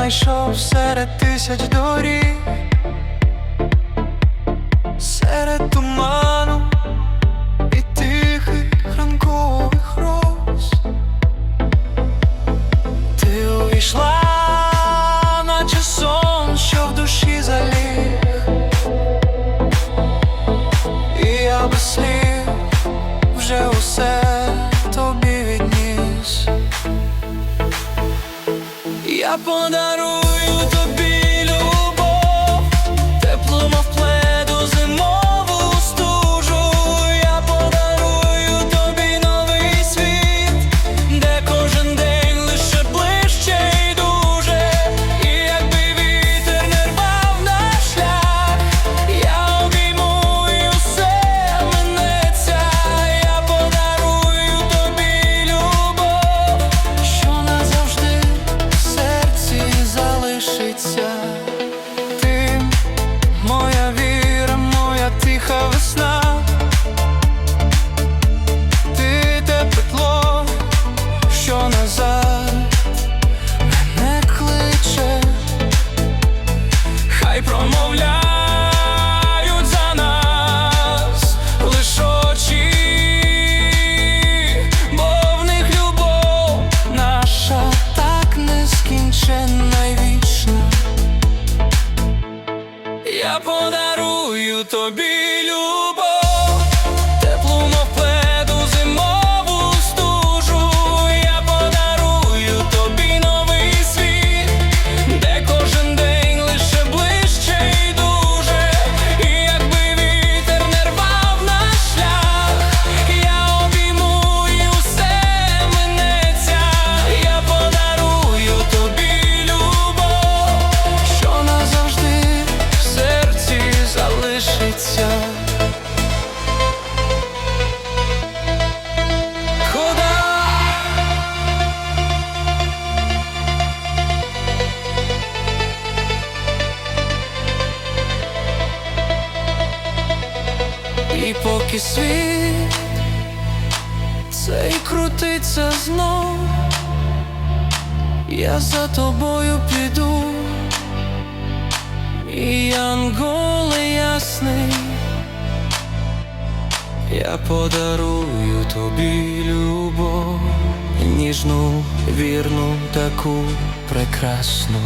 знайшов серед тисяч доріг, серед туман. se abandonou. сонце знов, я за тобою піду, і анголи ясний, я подарую тобі любов, ніжну, вірну, таку прекрасну.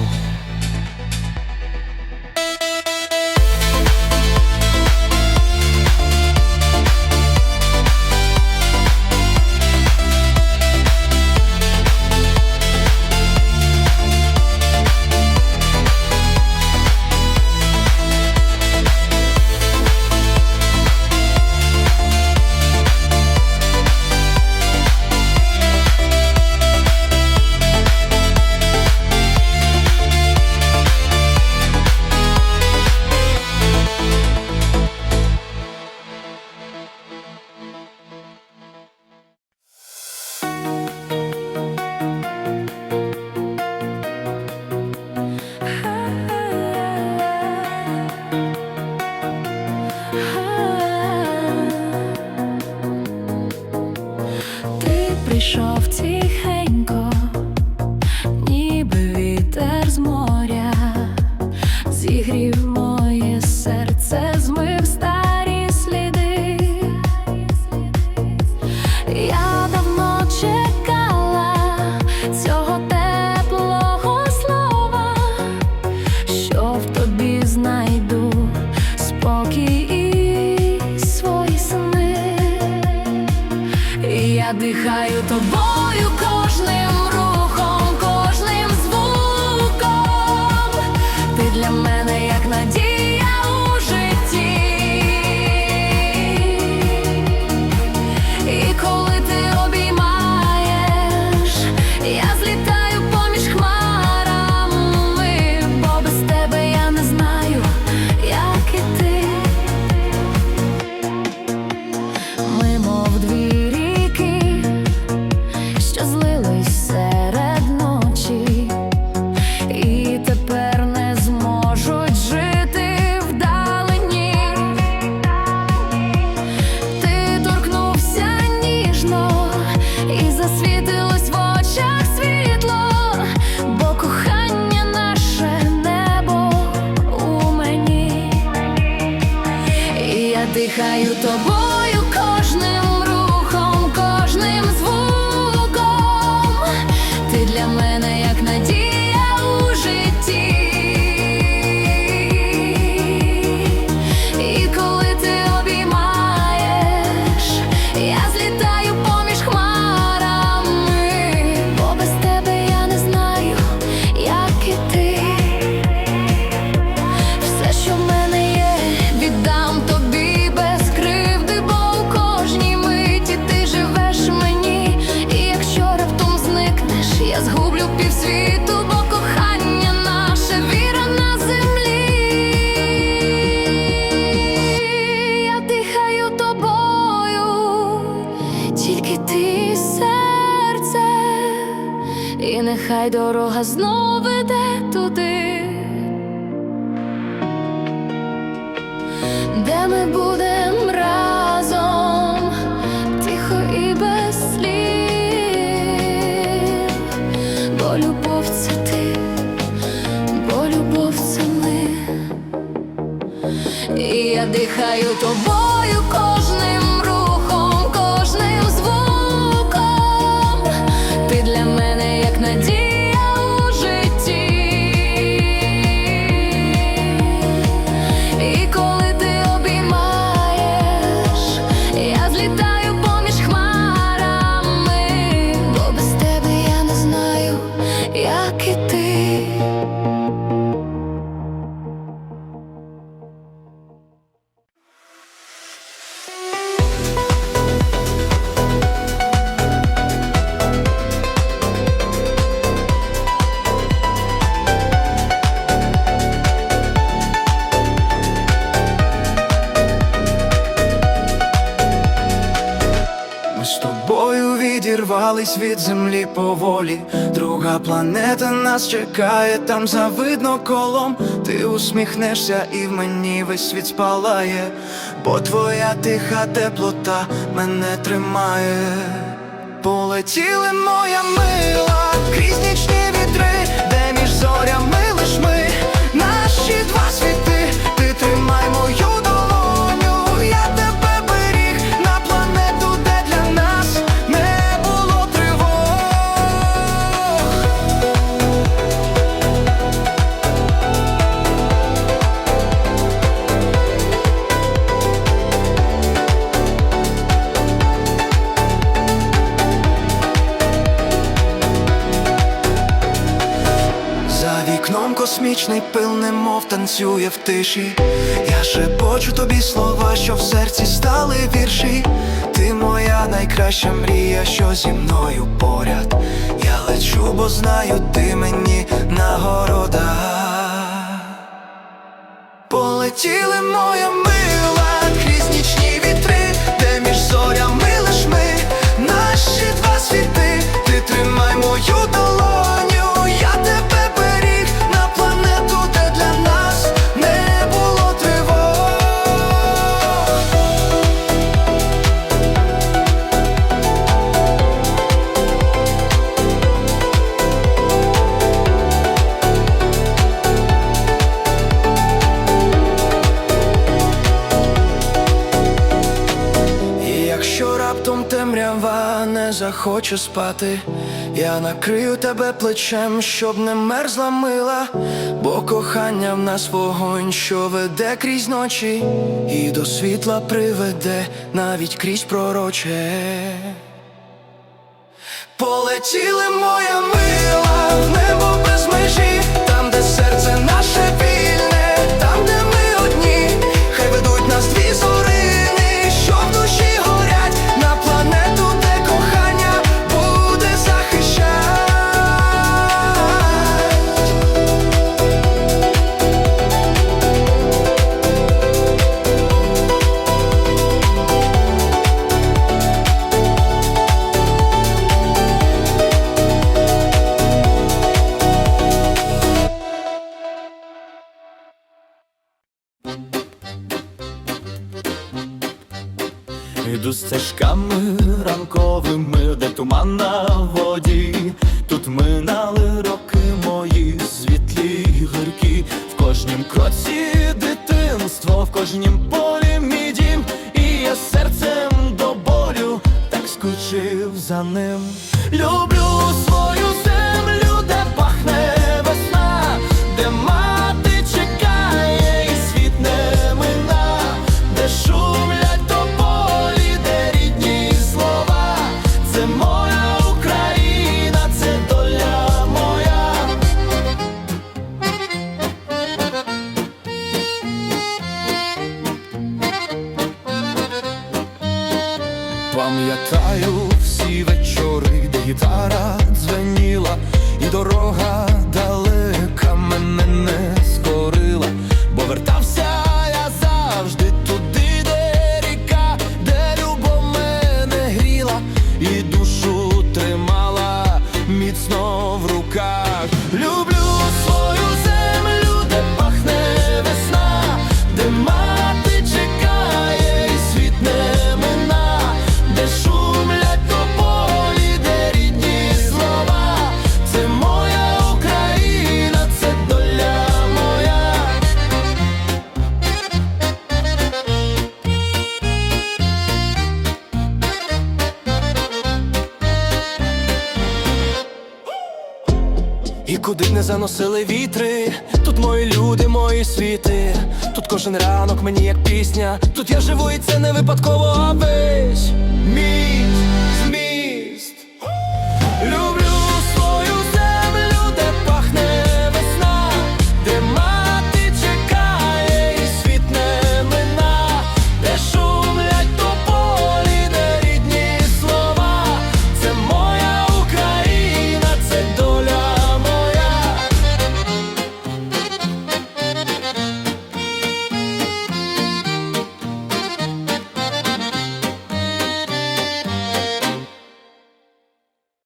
Of sie. І нехай дорога знов веде туди. де ми будем разом, тихо і без слів, бо любов це ти, бо любов це ми, і я дихаю тобою кожним як відірвались від землі поволі. Друга планета нас чекає, там завидно колом. Ти усміхнешся, і в мені весь світ спалає, бо твоя тиха теплота мене тримає. Полетіли моя мила крізь нічні вітри, космічний пил, немов танцює в тиші. Я шепочу тобі слова, що в серці стали вірші. Ти моя найкраща мрія, що зі мною поряд. Я лечу, бо знаю, ти мені нагорода. Полетіли моя мила захоче спати, я накрию тебе плечем, щоб не мерзла мила, бо кохання в нас вогонь, що веде крізь ночі, і до світла приведе навіть крізь пророче. Полетіли моя мила в небо без межі, там, де серце наше вільне, Іду стежками ранковими, де туман на воді, тут минали роки мої світлі гирки, в кожнім кроці дитинство, в кожнім полі мій дім, і я серцем до болю так скучив за ним. Люблю Пам'ятаю всі вечори, де гітара дзвеніла, і дорога далека мене не І куди б не заносили вітри, тут мої люди, мої світи. Тут кожен ранок мені як пісня. Тут я живу, і це не випадково а весь мій